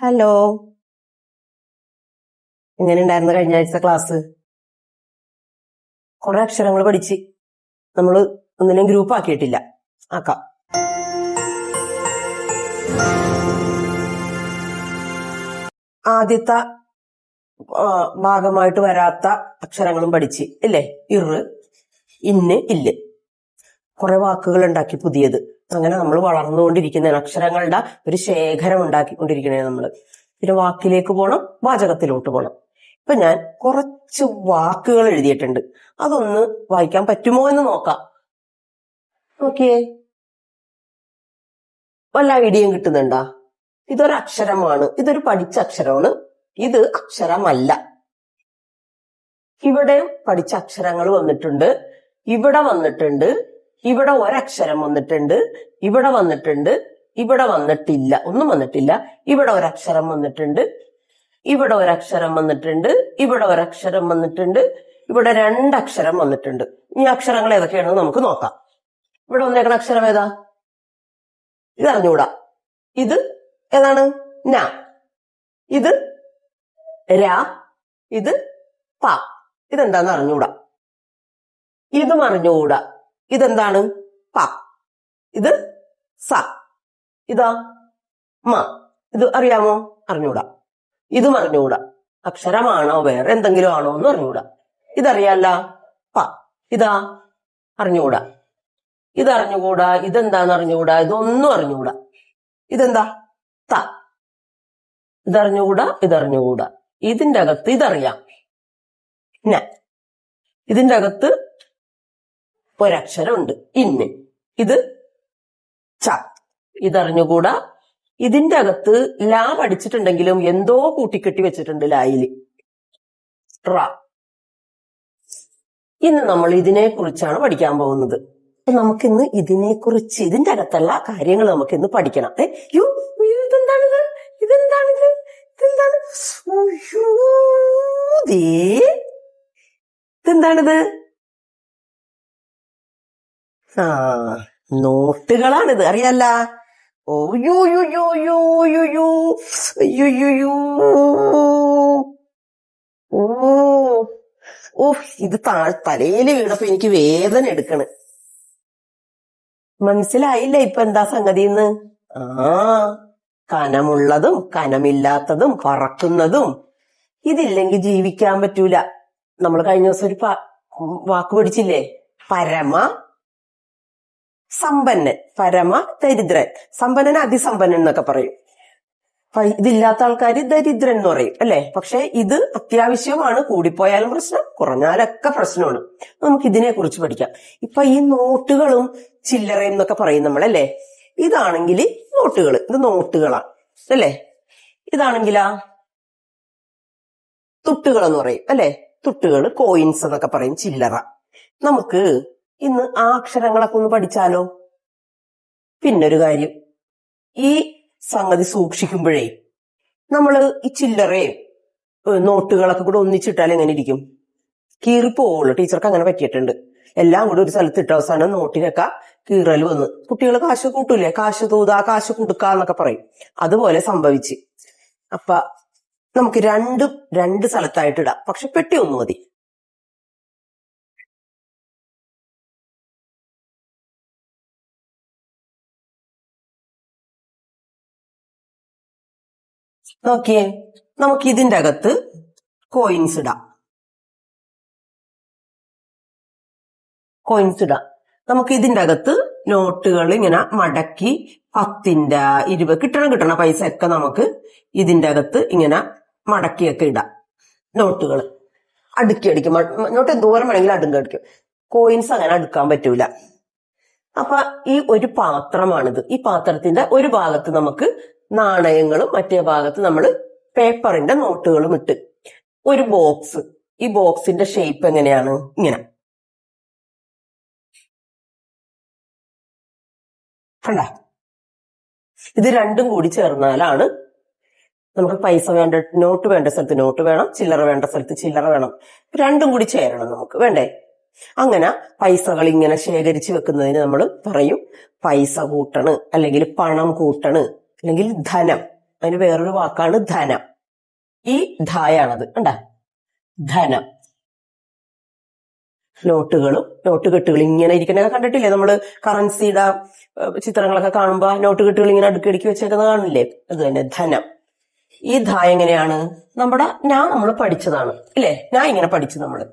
Hello എങ്ങനെ ഉണ്ടായിരുന്നു കഴിഞ്ഞ ആഴ്ച ക്ലാസ് കുറെ അക്ഷരങ്ങൾ പഠിച്ച് നമ്മൾ ഒന്നിനും ഗ്രൂപ്പ് ആക്കിയിട്ടില്ല. ആക്കാം. ആദ്യത്തെ ഭാഗമായിട്ട് വരാത്ത അക്ഷരങ്ങളും പഠിച്ച് ഇല്ലേ? ഇറ് ഇന്ന് ഇല്ല്. കുറെ വാക്കുകൾ ഉണ്ടാക്കി പുതിയത്. അങ്ങനെ നമ്മൾ വളർന്നുകൊണ്ടിരിക്കുന്നതാണ് അക്ഷരങ്ങളുടെ ഒരു ശേഖരം ഉണ്ടാക്കിക്കൊണ്ടിരിക്കണേ നമ്മൾ പിന്നെ വാക്കിലേക്ക് പോകണം വാചകത്തിലോട്ട് പോകണം ഇപ്പൊ ഞാൻ കുറച്ച് വാക്കുകൾ എഴുതിയിട്ടുണ്ട്. അതൊന്ന് വായിക്കാൻ പറ്റുമോ എന്ന് നോക്കാം. നോക്കിയേ. വല്ല ഐഡിയയും കിട്ടുന്നുണ്ടാ? ഇതൊരു അക്ഷരമാണ്. ഇതൊരു പഠിച്ച അക്ഷരമാണ്. ഇത് അക്ഷരമല്ല. ഇവിടെ പഠിച്ച അക്ഷരങ്ങൾ വന്നിട്ടുണ്ട്. ഇവിടെ വന്നിട്ടുണ്ട് ഇവിടെ ഒരക്ഷരം വന്നിട്ടുണ്ട് ഇവിടെ വന്നിട്ടുണ്ട് ഇവിടെ വന്നിട്ടില്ല ഒന്നും വന്നിട്ടില്ല. ഇവിടെ ഒരക്ഷരം വന്നിട്ടുണ്ട് ഇവിടെ ഒരക്ഷരം വന്നിട്ടുണ്ട് ഇവിടെ ഒരക്ഷരം വന്നിട്ടുണ്ട് ഇവിടെ രണ്ടക്ഷരം വന്നിട്ടുണ്ട്. ഈ അക്ഷരങ്ങൾ ഏതൊക്കെയാണെന്ന് നമുക്ക് നോക്കാം. ഇവിടെ വന്നേക്കണ അക്ഷരം ഏതാ? ഇത് അറിഞ്ഞുകൂടാ. ഇത് ഏതാണ്? ന. ഇത് ര. ഇത് പ. ഇതെന്താന്ന് അറിഞ്ഞുകൂടാ? ഇതും അറിഞ്ഞുകൂടാ. ഇതെന്താണ്? പ. ഇത് സ. ഇതാ മ. ഇത് അറിയാമോ? അറിഞ്ഞൂടാ. ഇതും അറിഞ്ഞൂടാ. അക്ഷരമാണോ? വേറെ എന്തെങ്കിലും ആണോ എന്ന് അറിഞ്ഞൂടാ. ഇതറിയാല്ല? പ. ഇതാ അറിഞ്ഞുകൂടാ ഇത് അറിഞ്ഞുകൂടാ ഇതെന്താന്ന് അറിഞ്ഞുകൂടാ ഇതൊന്നും അറിഞ്ഞുകൂടാ ഇതെന്താ? ത. ഇതറിഞ്ഞുകൂടാ? ഇതറിഞ്ഞുകൂടാ. ഇതിന്റെ അകത്ത് ഇതറിയാം. ന. ഇതിന്റെ അകത്ത് ഒരക്ഷരമുണ്ട്. ഇന്ന്. ഇത് ച. ഇതറിഞ്ഞുകൂടാ? ഇതിന്റെ അകത്ത് ലാ പഠിച്ചിട്ടുണ്ടെങ്കിലും എന്തോ കൂട്ടിക്കെട്ടി വെച്ചിട്ടുണ്ട് ലായിൽ റ. ഇന്ന് നമ്മൾ ഇതിനെ കുറിച്ചാണ് പഠിക്കാൻ പോകുന്നത്. നമുക്കിന്ന് ഇതിനെ കുറിച്ച് ഇതിന്റെ അകത്തുള്ള കാര്യങ്ങൾ നമുക്ക് ഇന്ന് പഠിക്കണം. ഏ? യോ ഇതെന്താണിത്? ഇതെന്താണിത്? ഇതെന്താണ്. ഇതെന്താണിത്? ആ നോട്ടുകളാണിത്. അറിയാല്ല? ഓ ഇത് താ തലയിൽ വീണപ്പോ എനിക്ക് വേദന എടുക്കണ്. മനസ്സിലായില്ല ഇപ്പൊ എന്താ സംഗതി എന്ന് ആ കനമുള്ളതും കനമില്ലാത്തതും പറക്കുന്നതും ഇതില്ലെങ്കിൽ ജീവിക്കാൻ പറ്റൂല. നമ്മൾ കഴിഞ്ഞ ദിവസം ഒരു വാക്ക് പഠിച്ചില്ലേ? പരമ സമ്പന്നൻ പരമ ദരിദ്രൻ. സമ്പന്നൻ അതിസമ്പന്നൻ എന്നൊക്കെ പറയും. ഇതില്ലാത്ത ആൾക്കാർ ദരിദ്രൻ എന്ന് പറയും അല്ലെ? പക്ഷെ ഇത് അത്യാവശ്യമാണ്. കൂടിപ്പോയാലും പ്രശ്നം കുറഞ്ഞാലൊക്കെ പ്രശ്നമാണ്. നമുക്ക് ഇതിനെ കുറിച്ച് പഠിക്കാം. ഇപ്പൊ ഈ നോട്ടുകളും ചില്ലറയും എന്നൊക്കെ പറയും നമ്മളല്ലേ? ഇതാണെങ്കിൽ നോട്ടുകൾ ഇത് നോട്ടുകളാണ് അല്ലേ? ഇതാണെങ്കിലാ തുട്ടുകൾ എന്ന് പറയും അല്ലെ? തുട്ടുകൾ കോയിൻസ് എന്നൊക്കെ പറയും ചില്ലറ. നമുക്ക് ഇന്ന് ആ അക്ഷരങ്ങളൊക്കെ ഒന്ന് പഠിച്ചാലോ? പിന്നൊരു കാര്യം. ഈ സംഗതി സൂക്ഷിക്കുമ്പോഴേ നമ്മൾ ഈ ചില്ലറയും നോട്ടുകളൊക്കെ കൂടെ ഒന്നിച്ചിട്ടാൽ എങ്ങനെ ഇരിക്കും? കീറിപ്പോവുള്ളൂ. ടീച്ചർക്ക് അങ്ങനെ പറ്റിയിട്ടുണ്ട്. എല്ലാം കൂടെ ഒരു സ്ഥലത്ത് ഇട്ട അവസാനം നോട്ടിനൊക്കെ കീറൽ വന്ന്. കുട്ടികൾ കാശ് കൂട്ടൂലേ? കാശ് തൂതാ കാശ് കൊടുക്കാന്നൊക്കെ പറയും. അതുപോലെ സംഭവിച്ച്. അപ്പൊ നമുക്ക് രണ്ട് രണ്ട് സ്ഥലത്തായിട്ടിടാം പക്ഷെ പെട്ടി ഒന്ന് മതി. നോക്കിയേ നമുക്ക് ഇതിന്റെ അകത്ത് കോയിൻസ് ഇടാം. കോയിൻസ് ഇടാം. നമുക്ക് ഇതിന്റെ അകത്ത് നോട്ടുകൾ ഇങ്ങനെ മടക്കി പത്തിന്റെ ഇരുപത് കിട്ടണം കിട്ടണം പൈസ ഒക്കെ നമുക്ക് ഇതിന്റെ അകത്ത് ഇങ്ങനെ മടക്കിയൊക്കെ ഇടാം. നോട്ടുകൾ അടുക്കി അടിക്കും. നോട്ട് എന്തോരം വേണമെങ്കിലും അടുക്കി അടിക്കും. കോയിൻസ് അങ്ങനെ അടുക്കാൻ പറ്റൂല. അപ്പൊ ഈ ഒരു പാത്രമാണിത്. ഈ പാത്രത്തിന്റെ ഒരു ഭാഗത്ത് നമുക്ക് നാണയങ്ങളും മറ്റേ ഭാഗത്ത് നമ്മൾ പേപ്പറിന്റെ നോട്ടുകളും ഇട്ട്. ഒരു ബോക്സ് ഈ ബോക്സിന്റെ ഷേപ്പ് എങ്ങനെയാണ്? ഇങ്ങനെ. ഇത് രണ്ടും കൂടി ചേർന്നാലാണ് നമുക്ക് പൈസ വേണ്ട നോട്ട് വേണ്ട സ്ഥലത്ത് നോട്ട് വേണം ചില്ലറ വേണ്ട സ്ഥലത്ത് ചില്ലറ വേണം. രണ്ടും കൂടി ചേരണം നമുക്ക് വേണ്ടേ? അങ്ങനെ പൈസകൾ ഇങ്ങനെ ശേഖരിച്ചു വെക്കുന്നതിന് നമ്മൾ പറയും പൈസ കൂട്ടണ് അല്ലെങ്കിൽ പണം കൂട്ടണ്. അല്ലെങ്കിൽ ധനം. അതിന് വേറൊരു വാക്കാണ് ധനം. ഈ ധായാണത്. കണ്ട? ധനം. നോട്ടുകളും നോട്ട് കെട്ടുകൾ ഇങ്ങനെ ഇരിക്കണൊക്കെ കണ്ടിട്ടില്ലേ? നമ്മൾ കറൻസിയുടെ ചിത്രങ്ങളൊക്കെ കാണുമ്പോ നോട്ട് കെട്ടുകൾ ഇങ്ങനെ അടുക്കി അടുക്കി വെച്ചേക്കുന്നത് കാണില്ലേ? അത് തന്നെ ധനം. ഈ ധ എങ്ങനെയാണ്? നമ്മുടെ ഞാൻ നമ്മൾ പഠിച്ചതാണ്. ഇല്ലേ? ഞാൻ ഇങ്ങനെ പഠിച്ചു നമ്മൾ?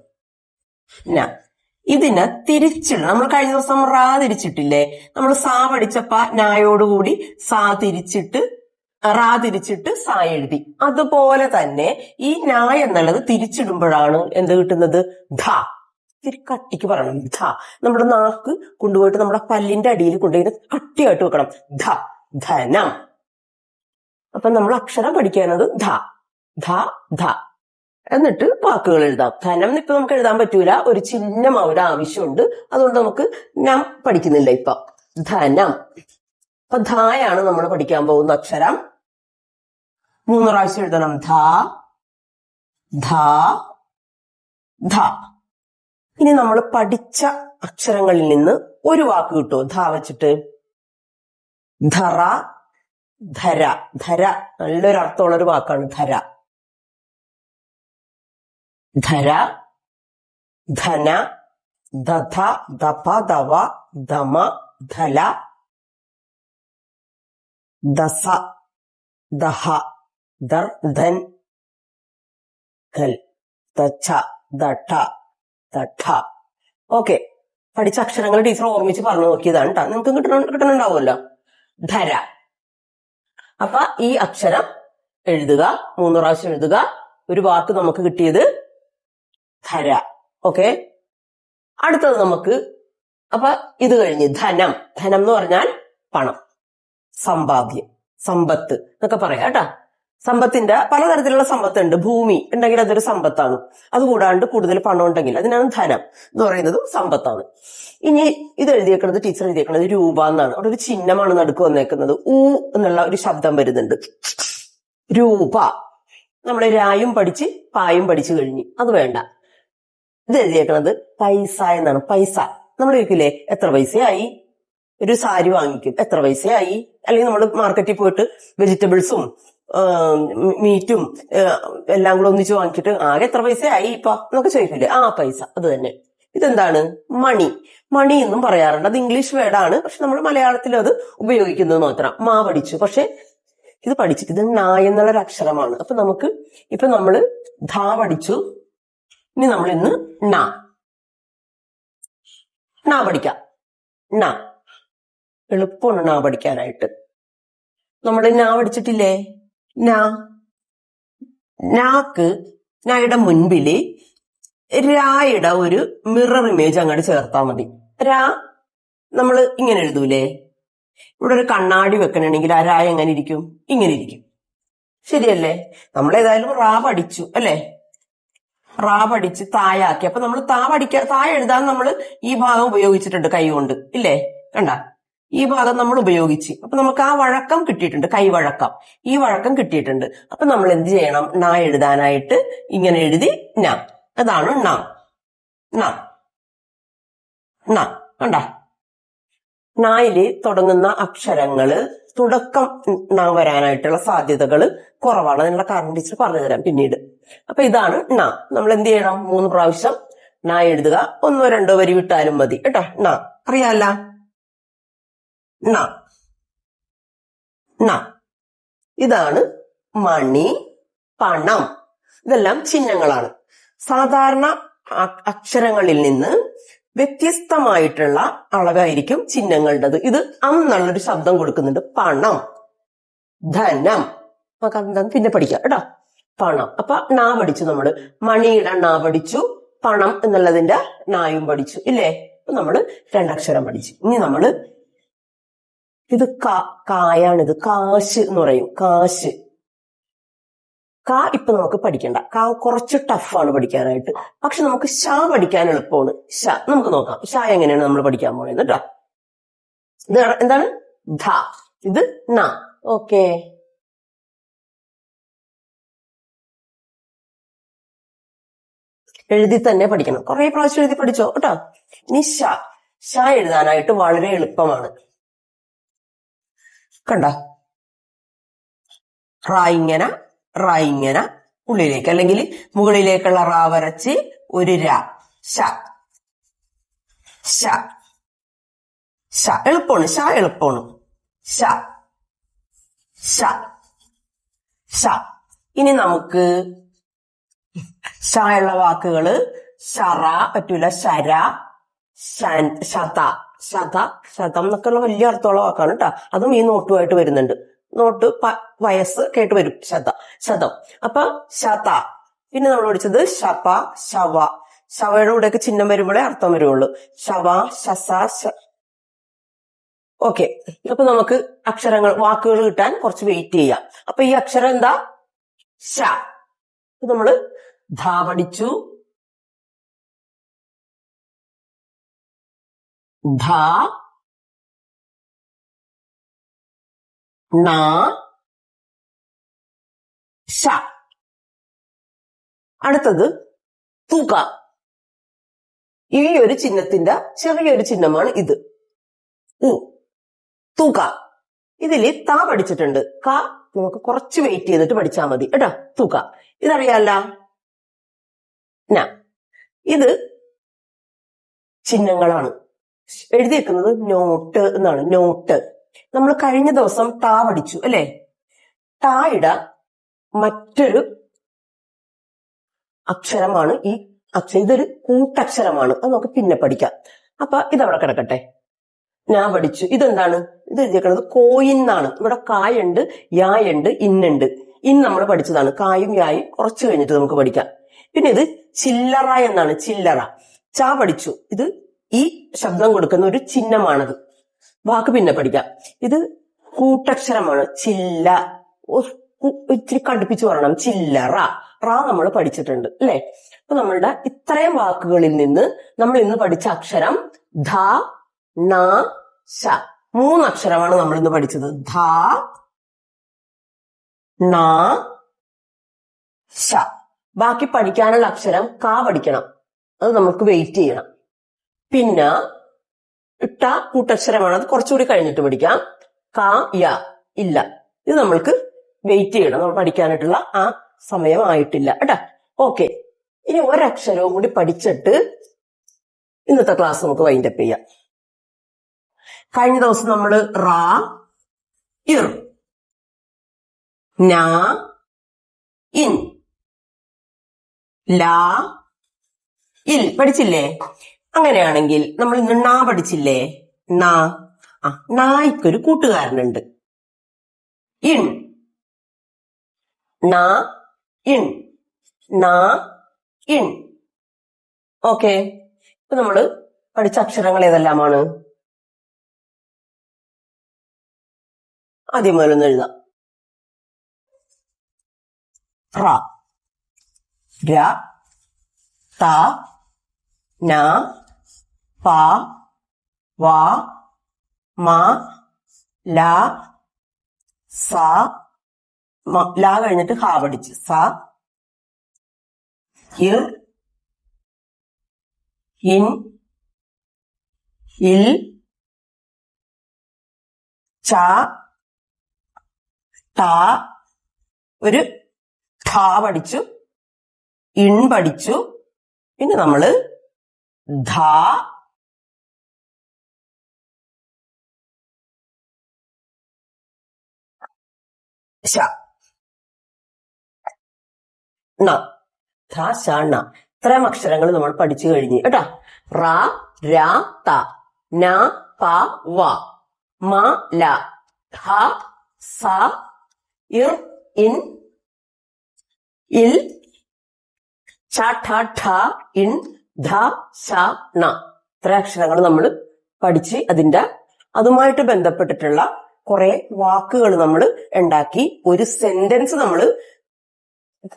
ഞാൻ ഇതിനെ തിരിച്ചിടണം. നമ്മൾ കഴിഞ്ഞ ദിവസം റാ തിരിച്ചിട്ടില്ലേ? നമ്മൾ സാ പഠിച്ചപ്പ നായോടുകൂടി സാ തിരിച്ചിട്ട് റാ തിരിച്ചിട്ട് സാ എഴുതി. അതുപോലെ തന്നെ ഈ നാ എന്നുള്ളത് തിരിച്ചിടുമ്പോഴാണ് എന്ത് കിട്ടുന്നത്? ധ. ഇത്തിരി കട്ടിക്ക് പറയണം. ധ. നമ്മുടെ നാക്ക് കൊണ്ടുപോയിട്ട് നമ്മുടെ പല്ലിന്റെ അടിയിൽ കൊണ്ടുപോയി കട്ടിയായിട്ട് വെക്കണം. ധ. ധനം. അപ്പൊ നമ്മൾ അക്ഷരം പഠിക്കാനത് ധ. ധ. ധ. എന്നിട്ട് വാക്കുകൾ എഴുതാം. ധനം ഇപ്പൊ നമുക്ക് എഴുതാൻ പറ്റൂല. ഒരു ചിഹ്നം അവരുടെ ആവശ്യമുണ്ട്. അതുകൊണ്ട് നമുക്ക് ഞാൻ പഠിക്കുന്നില്ല ഇപ്പൊ. ധനം. അപ്പൊ ധായാണ് നമ്മൾ പഠിക്കാൻ പോകുന്ന അക്ഷരം. മൂന്ന് പ്രാവശ്യം എഴുതണം. ധ ധ ധ. ഇനി നമ്മൾ പഠിച്ച അക്ഷരങ്ങളിൽ നിന്ന് ഒരു വാക്ക് കിട്ടുമോ ധ വെച്ചിട്ട്. ധറ ധര. ധര. നല്ലൊരു അർത്ഥമുള്ള ഒരു വാക്കാണ് ധര. ധര ധന ദധ ദപ ദവ ധമ ധല ദസ ദഹ ദർ ധൻ ഖൽ ദച്ഛ ദഠ ദഠ. ഓക്കെ പഠിച്ച അക്ഷരങ്ങൾ ടീച്ചർ ഓർമ്മിച്ച് പറഞ്ഞു നോക്കിയതാണ് കേട്ടോ നിങ്ങൾക്ക് കിട്ടണ കിട്ടണുണ്ടാവുമല്ലോ. ധര. അപ്പൊ ഈ അക്ഷരം എഴുതുക മൂന്ന് പ്രാവശ്യം എഴുതുക. ഒരു വാക്ക് നമുക്ക് കിട്ടിയത് ധര. ഓക്കെ? അടുത്തത് നമുക്ക് അപ്പൊ ഇത് കഴിഞ്ഞ് ധനം. ധനം എന്ന് പറഞ്ഞാൽ പണം. സമ്പാദ്യം. സമ്പത്ത് എന്നൊക്കെ പറയാം കേട്ടാ. സമ്പത്തിന്റെ പലതരത്തിലുള്ള സമ്പത്തുണ്ട്. ഭൂമി ഉണ്ടെങ്കിൽ അതൊരു സമ്പത്താണ്. അതുകൂടാണ്ട് കൂടുതൽ പണം ഉണ്ടെങ്കിൽ അതിനാണ് ധനം എന്ന് പറയുന്നത് സമ്പത്താണ്. ഇനി ഇത് എഴുതിയേക്കുന്നത് ടീച്ചർ എഴുതിയേക്കുന്നത് രൂപ എന്നാണ്. അവിടെ ഒരു ചിഹ്നമാണ് നടുക്ക് വന്നേക്കുന്നത്. ഊ എന്നുള്ള ഒരു ശബ്ദം വരുന്നുണ്ട്. രൂപ. നമ്മൾ രായും പഠിച്ച് പായും പഠിച്ചു കഴിഞ്ഞു. അത് വേണ്ട. ഇത് എഴുതിയേക്കണത് പൈസ എന്നാണ്. പൈസ. നമ്മൾ ചോദിക്കില്ലേ എത്ര പൈസയായി? ഒരു സാരി വാങ്ങിക്കും. എത്ര പൈസയായി? അല്ലെങ്കിൽ നമ്മൾ മാർക്കറ്റിൽ പോയിട്ട് വെജിറ്റബിൾസും മീറ്റും എല്ലാം കൂടെ ഒന്നിച്ച് വാങ്ങിച്ചിട്ട് ആകെ എത്ര പൈസയായി ഇപ്പൊ? എന്നൊക്കെ ചോദിക്കില്ലേ? ആ പൈസ. അത് തന്നെ. ഇതെന്താണ്? മണി. മണി എന്നും പറയാറുണ്ട്. അത് ഇംഗ്ലീഷ് വേർഡാണ്. പക്ഷെ നമ്മൾ മലയാളത്തിൽ അത് ഉപയോഗിക്കുന്നത് മാത്രം. മാ പഠിച്ചു. പക്ഷെ ഇത് പഠിച്ചിട്ട് ഇത് എന്നുള്ള ഒരു അക്ഷരമാണ്. അപ്പൊ നമുക്ക് ഇപ്പൊ നമ്മൾ ധാ പഠിച്ചു. ഇനി നമ്മൾ ഇന്ന് ണ ന പഠിക്കാം. ന. എളുപ്പമാണ് ണ പഠിക്കാനായിട്ട്. നമ്മൾ ന പഠിച്ചിട്ടില്ലേ? ന. നാക്ക് നായുടെ മുൻപിൽ രായുടെ ഒരു മിറർ ഇമേജ് അങ്ങോട്ട് ചേർത്താൽ മതി. രാ നമ്മൾ ഇങ്ങനെ എഴുതൂലേ? ഇവിടെ ഒരു കണ്ണാടി വെക്കണമെങ്കിൽ ആ രായ എങ്ങനെ ഇരിക്കും? ഇങ്ങനെ ഇരിക്കും. ശരിയല്ലേ? നമ്മൾ ഏതായാലും റാ പഠിച്ചു അല്ലേ? റാ പഠിച്ച് തായാക്കി അപ്പൊ നമ്മൾ താ തായ എഴുതാൻ നമ്മൾ ഈ ഭാഗം ഉപയോഗിച്ചിട്ടുണ്ട് കൈ കൊണ്ട്. ഇല്ലേ? കണ്ട? ഈ ഭാഗം നമ്മൾ ഉപയോഗിച്ച്. അപ്പൊ നമുക്ക് ആ വഴക്കം കിട്ടിയിട്ടുണ്ട് കൈവഴക്കം ഈ വഴക്കം കിട്ടിയിട്ടുണ്ട്. അപ്പൊ നമ്മൾ എന്ത് ചെയ്യണം? ന എഴുതാനായിട്ട് ഇങ്ങനെ എഴുതി ന. അതാണ് ന. കണ്ട? നായിൽ തുടങ്ങുന്ന അക്ഷരങ്ങൾ തുടക്കം വരാനായിട്ടുള്ള സാധ്യതകൾ കുറവാണ്. അതിനുള്ള കാരണം ടീച്ചർ പറഞ്ഞു തരാം പിന്നീട്. അപ്പൊ ഇതാണ് ന. നമ്മൾ എന്ത് ചെയ്യണം? മൂന്ന് പ്രാവശ്യം ന എഴുതുക. ഒന്നോ രണ്ടോ വരി വിട്ടാലും മതി. കേട്ടോ? ന. അറിയാല്ല? ണ ണ ഇതാണ് മണി പണം. ഇതെല്ലാം ചിഹ്നങ്ങളാണ്. സാധാരണ അക്ഷരങ്ങളിൽ നിന്ന് വ്യത്യസ്തമായിട്ടുള്ള അളവായിരിക്കും ചിഹ്നങ്ങളുടേത്. ഇത് അന്നുള്ളൊരു ശബ്ദം കൊടുക്കുന്നുണ്ട്. പണം. ധനം. നമുക്ക് എന്താന്ന് പിന്നെ പഠിക്കാം കേട്ടോ. പണം. അപ്പൊ നാ പഠിച്ചു നമ്മൾ. മണിയുടെ നാ പഠിച്ചു. പണം എന്നുള്ളതിന്റെ നായും പഠിച്ചു. ഇല്ലേ? അപ്പൊ നമ്മൾ രണ്ടക്ഷരം പഠിച്ചു. ഇനി നമ്മൾ ഇത് കായാണിത് കാശ് എന്ന് പറയും. കാശ്. കാ ഇപ്പൊ നമുക്ക് പഠിക്കണ്ട. കാ കുറച്ച് ടഫാണ് പഠിക്കാനായിട്ട്. പക്ഷെ നമുക്ക് ഷ പഠിക്കാൻ എളുപ്പമാണ്. ഷ നമുക്ക് നോക്കാം. ഷ എങ്ങനെയാണ് നമ്മൾ പഠിക്കാൻ പോകുന്നത് കേട്ടോ ഇത് എന്താണ്? ധ. ഇത് ന. ഓക്കെ. എഴുതി തന്നെ പഠിക്കണം. കുറെ പ്രാവശ്യം എഴുതി പഠിച്ചോ? കേട്ടോ ഇനി ഷ ഷ എഴുതാനായിട്ട് വളരെ എളുപ്പമാണ്. കണ്ട? റ ഇങ്ങനെ റ ഇങ്ങനെ ഉള്ളിലേക്ക് അല്ലെങ്കിൽ മുകളിലേക്കുള്ള റ വരച്ച് ഒരു ര. ശ. ശ. ശ. എളുപ്പമാണ്. ഷ എളുപ്പമാണ്. ശ. ശ. ശ. ഇനി നമുക്ക് ഷ ഉള്ള വാക്കുകൾ ഷറ പറ്റൂല. ശര ശത. ശത ശതം എന്നൊക്കെയുള്ള വലിയ അർത്ഥമുള്ള വാക്കാണ് കേട്ടോ. അതും ഈ നോട്ടുമായിട്ട് വരുന്നുണ്ട്. നോട്ട് വയസ്സ് കേട്ട് വരും. ശത ശതം. അപ്പൊ ശത. പിന്നെ നമ്മൾ പഠിച്ചത് ശപ ശവ. ശവയുടെ കൂടെയൊക്കെ ചിഹ്നം വരുമ്പോഴേ അർത്ഥം വരുള്ളൂ ശവ ശസ ഓക്കെ. അപ്പൊ നമുക്ക് അക്ഷരങ്ങൾ വാക്കുകൾ കിട്ടാൻ കുറച്ച് വെയിറ്റ് ചെയ്യാം. അപ്പൊ ഈ അക്ഷരം എന്താ? ശ. നമ്മൾ ധ പഠിച്ചു. ണ ശ. അടുത്തത് തുക. ഈ ഒരു ചിഹ്നത്തിന്റെ ചെറിയൊരു ചിഹ്നമാണ് ഇത്. ഉ തുക. ഇതിൽ ത പഠിച്ചിട്ടുണ്ട്. ക നമുക്ക് കുറച്ച് വെയിറ്റ് ചെയ്തിട്ട് പഠിച്ചാൽ മതി. കേട്ടോ തുക. ഇതറിയാല്ല? ന. ഇത് ചിഹ്നങ്ങളാണ്. എഴുതിയേക്കുന്നത് നോട്ട് എന്നാണ്. നോട്ട്. നമ്മൾ കഴിഞ്ഞ ദിവസം താ പഠിച്ചു അല്ലെ? തായിട മറ്റൊരു അക്ഷരമാണ് ഈ അക്ഷരം ഇതൊരു കൂട്ടക്ഷരമാണ്. അത് നമുക്ക് പിന്നെ പഠിക്കാം. അപ്പൊ ഇതവിടെ കിടക്കട്ടെ. ഞാൻ പഠിച്ചു. ഇതെന്താണ്? ഇത് എഴുതിയേക്കുന്നത് കോയിന്നാണ് ഇവിടെ കായുണ്ട് യായുണ്ട് ഇന്നുണ്ട്. ഇന്ന് നമ്മൾ പഠിച്ചതാണ്. കായും യായും കുറച്ച് കഴിഞ്ഞിട്ട് നമുക്ക് പഠിക്കാം. പിന്നെ ഇത് ചില്ലറ എന്നാണ്. ചില്ലറ. ചാ പഠിച്ചു. ഇത് ഈ ശബ്ദം കൊടുക്കുന്ന ഒരു ചിഹ്നമാണത്. വാക്ക് പിന്നെ പഠിക്കാം. ഇത് കൂട്ടക്ഷരമാണ്. ചില്ല. ഇത്തിരി കടുപ്പിച്ച് പറയണം. ചില്ലറ. റാ നമ്മൾ പഠിച്ചിട്ടുണ്ട് അല്ലെ? അപ്പൊ നമ്മളുടെ ഇത്രയും വാക്കുകളിൽ നിന്ന് നമ്മൾ ഇന്ന് പഠിച്ച അക്ഷരം ധ ന ശ. മൂന്ന് അക്ഷരമാണ് നമ്മൾ ഇന്ന് പഠിച്ചത്. ധ ന ശ. ബാക്കി പഠിക്കാനുള്ള അക്ഷരം കാ പഠിക്കണം. അത് നമുക്ക് വെയിറ്റ് ചെയ്യണം. പിന്നെ ഇട്ട കൂട്ടക്ഷരമാണ്. അത് കുറച്ചുകൂടി കഴിഞ്ഞിട്ട് പഠിക്കാം. ക യ ഇല്ല. ഇത് നമ്മൾക്ക് വെയിറ്റ് ചെയ്യണം. നമ്മൾ പഠിക്കാനായിട്ടുള്ള ആ സമയം ആയിട്ടില്ല. കേട്ടാ? ഓക്കെ ഇനി ഒരക്ഷരവും കൂടി പഠിച്ചിട്ട് ഇന്നത്തെ ക്ലാസ് നമുക്ക് വൈൻഡപ്പ് ചെയ്യാം. കഴിഞ്ഞ ദിവസം നമ്മൾ റാ ഇർ നാ ഇൻ ലാ ഇൽ. പഠിച്ചില്ലേ? അങ്ങനെയാണെങ്കിൽ നമ്മൾ ഇന്ന് നാ പഠിച്ചില്ലേ? നാ. ആ നായ്ക്കൊരു കൂട്ടുകാരനുണ്ട്. ഇൺ നാ ഇൺ നാ ഇൺ ഓക്കെ. ഇപ്പൊ നമ്മൾ പഠിച്ച അക്ഷരങ്ങൾ ഏതെല്ലാമാണ്? ആദ്യം മുതൽ മുതലൊന്ന് എഴുതാം. റ. ര. ത. ന. പ വ മ ല സ ല കഴിഞ്ഞിട്ട് ഹാ പഠിച്ച്. സ ഇർ ഇൻ ഇൽ ച ട ഒരു ഠ പഠിച്ചു ഇൺ പഠിച്ചു. പിന്നെ നമ്മൾ ധ ണ. ധ ശ ണ. ഇത്രയും അക്ഷരങ്ങൾ നമ്മൾ പഠിച്ചു കഴിഞ്ഞു. കേട്ടാ. റ ര ത ന പ വ. മ ല. ഹ സ ഇർ ഇൻ ഇൽ. ച ഠ ഠ ഇൻ ധ ശ ണ. ഇത്ര അക്ഷരങ്ങൾ നമ്മൾ പഠിച്ച് അതിന്റെ അതുമായിട്ട് ബന്ധപ്പെട്ടിട്ടുള്ള കുറെ വാക്കുകൾ നമ്മൾ ഉണ്ടാക്കി ഒരു സെന്റൻസ് നമ്മൾ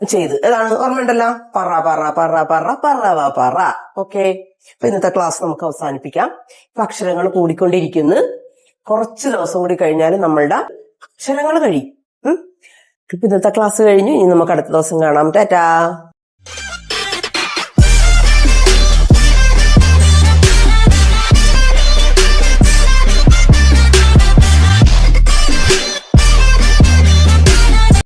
ചെയ്ത്. ഏതാണ്? ഓർമ്മയുണ്ടല്ലോ പറ പറ പറ പറ പറ പറ. ഓക്കെ? അപ്പൊ ഇന്നത്തെ ക്ലാസ് നമുക്ക് അവസാനിപ്പിക്കാം. ഇപ്പൊ അക്ഷരങ്ങൾ കൂടിക്കൊണ്ടിരിക്കുന്നു. കുറച്ച് ദിവസം കൂടി കഴിഞ്ഞാൽ നമ്മളുടെ അക്ഷരങ്ങൾ കഴിയും. ഇന്നത്തെ ക്ലാസ് കഴിഞ്ഞു. ഇനി നമുക്ക് അടുത്ത ദിവസം കാണാം. ടാറ്റാ!